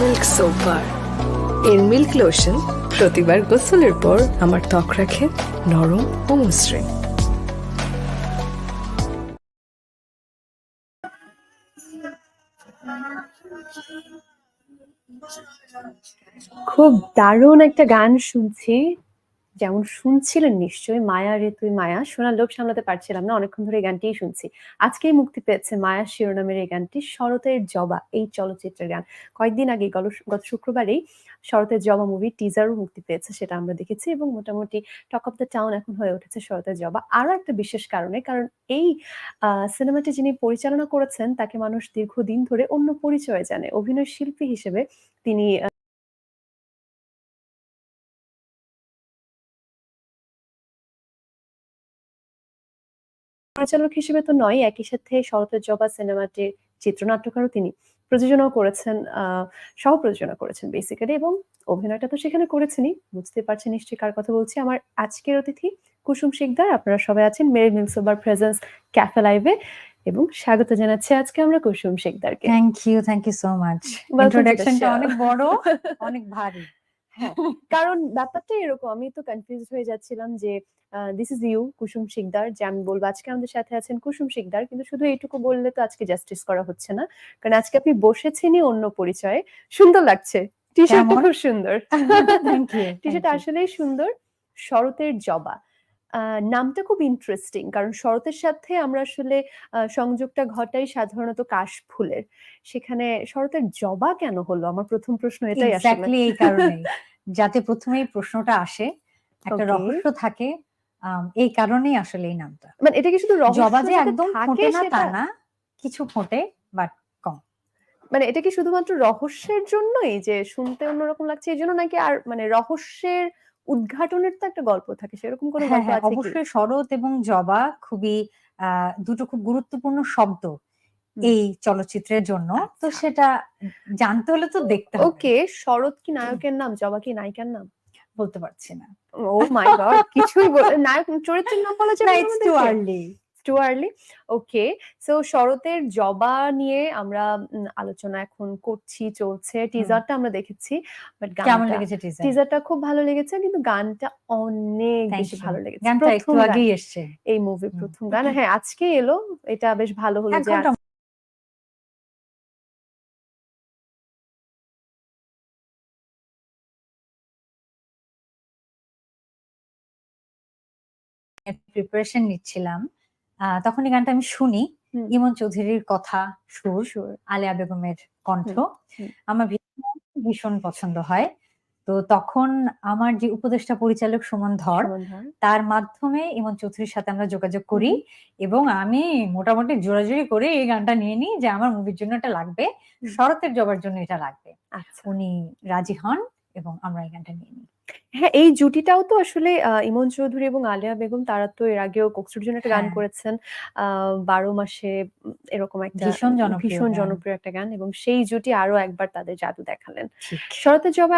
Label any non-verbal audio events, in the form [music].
Milk soap bar এর milk lotion প্রতিবার গোসলের পর আমার ত্বক রাখে নরম ও মসৃণ খুব দারুণ একটা গান শুনছি। যেমন শুনছিলেন নিশ্চয়ই, মায়া রে তুই মায়া শোনার লোভ সামলাতে পারছিলাম না, অনেকক্ষণ ধরে এই গানটিই শুনছি। আজকেই মুক্তি পেয়েছে মায়া শিরোনামের এই গানটি শরতের জবা, এই চলচ্চিত্রের গান। কয়েকদিন আগে গত শুক্রবারেই শরতের জবা মুভি টিজারও মুক্তি পেয়েছে, সেটা আমরা দেখেছি এবং মোটামুটি টক অফ দ্য টাউন এখন হয়ে উঠেছে শরতের জবা। আরও একটা বিশেষ কারণে, কারণ এই সিনেমাটি যিনি পরিচালনা করেছেন, তাকে মানুষ দীর্ঘদিন ধরে অন্য পরিচয়ে জানে। অভিনয় শিল্পী হিসেবে তিনি পরিচালক হিসেবে তো নয় একই সাথে শরতের জবা সিনেমাটির চিত্রনাট্যকারও তিনি প্রযোজনাও করেছেন আহ সহ প্রযোজনা করেছেন বেসিক্যালি এবং অভিনয়টা তো সেখানে করেছেনই। বুঝতে পারছেন নিশ্চয়ই কার কথা বলছি। আমার আজকের অতিথি কুসুম শিকদার আপনারা সবাই আছেন মেরি মিলসোবার প্রেজেন্স ক্যাফে লাইভে এবং স্বাগত জানাচ্ছি আজকে আমরা Kusum শিকদারকে। Thank you thank you so much ইন্ট্রোডাকশনটা অনেক বড় [laughs] অনেক ভারী। হ্যাঁ, কারণ ব্যাপারটা এরকম আমি তো কনফিউজ হয়ে যাচ্ছিলাম যে this is you Kusum Shikdar যে আমি বলব আজকে আমাদের সাথে আছেন কুসুম শিকদার কিন্তু শুধু এইটুকু বললে তো আজকে জাস্টিস করা হচ্ছে না। কারণ আজকে আপনি বসেছেনই অন্য পরিচয়ে। সুন্দর লাগছে। টি শার্টটা খুব সুন্দর। [laughs] টি শার্ট আসলেই সুন্দর। শরতের জবা। নামটা খুব ইন্টারেস্টিং কারণ শরতের সাথে আমরা আসলে সংযোগটা ঘটাই সাধারণত কাশ ফুলের সেখানে শরতের জবা কেন হলো? আমার প্রথম প্রশ্ন এটাই আসলে। এই কারণেই [laughs] যাতে প্রথমেই প্রশ্নটা আসে একটা. রহস্য থাকে এই কারণেই আসলে এই নামটা। মানে এটা কি শুধু জবা যে একদম ফোটে না তা না কিছু ফোটে বাট কম। মানে এটা কি শুধুমাত্র রহস্যের জন্যই যে শুনতে অন্যরকম লাগছে? এই জন্য নাকি আর মানে রহস্যের উদ্ঘাটনের তো একটা গল্প থাকে সেরকম কোনো হ্যাঁ গল্প হ্যাঁ আছে অবশ্যই শরৎ এবং জবা খুবই আহ, দুটো খুব গুরুত্বপূর্ণ শব্দ এই চলচ্চিত্রের জন্য। তো আচ্ছা। সেটা জানতে হলে তো দেখতে হবে। ওকে শরৎ কি নায়কের নাম? জবা কি নায়িকার নাম? বলতে পারছি না। ও মাই গড কিছুই নায়ক চরিত্রের নাম বলা যাবে it's too early too early okay so শরতের জবা নিয়ে আমরা আলোচনা এখন করছি চলছে। টিজারটা আমরা দেখেছি বাট কেমন লেগেছে টিজার টিজারটা খুব ভালো লেগেছে কিন্তু গানটা অনেক বেশি ভালো লেগেছে। গানটা একটু আগেই এসছে। এই মুভির হুম। প্রথম গান। হ্যাঁ আজকে এলো এটা বেশ ভালো হলো এক যে প্রিপারেশন নিচ্ছিলাম। তখন এই গানটা আমি শুনি। ইমন চৌধুরীর কথা সুর. আলিয়া বেগমের কণ্ঠ। আমার ভীষণ ভীষণ পছন্দ হয়। তো তখন আমার যে উপদেষ্টা পরিচালক সুমন ধর তার মাধ্যমে ইমন চৌধুরীর সাথে আমরা যোগাযোগ করি এবং আমি মোটামুটি জোরাজুরি করে এই গানটা নিয়ে নিই যে আমার মুভির জন্য এটা লাগবে শরতের জবার জন্য এটা লাগবে। আচ্ছা। উনি রাজি হন এবং আমরা এই গানটা নিয়ে নিই। হ্যাঁ এই জুটিটাও তো আসলে আহ, ইমন চৌধুরী এবং আলিয়া বেগম তারা তো এর আগেও কোকসুর জন্য একটা গান হ্যাঁ। করেছেন আহ, বারো মাসে উম, এরকম একটা ভীষণ জনপ্রিয় ভীষণ গান। জনপ্রিয় একটা গান এবং সেই জুটি আরও একবার তাদের জাদু দেখালেন ঠিক শরতের জবা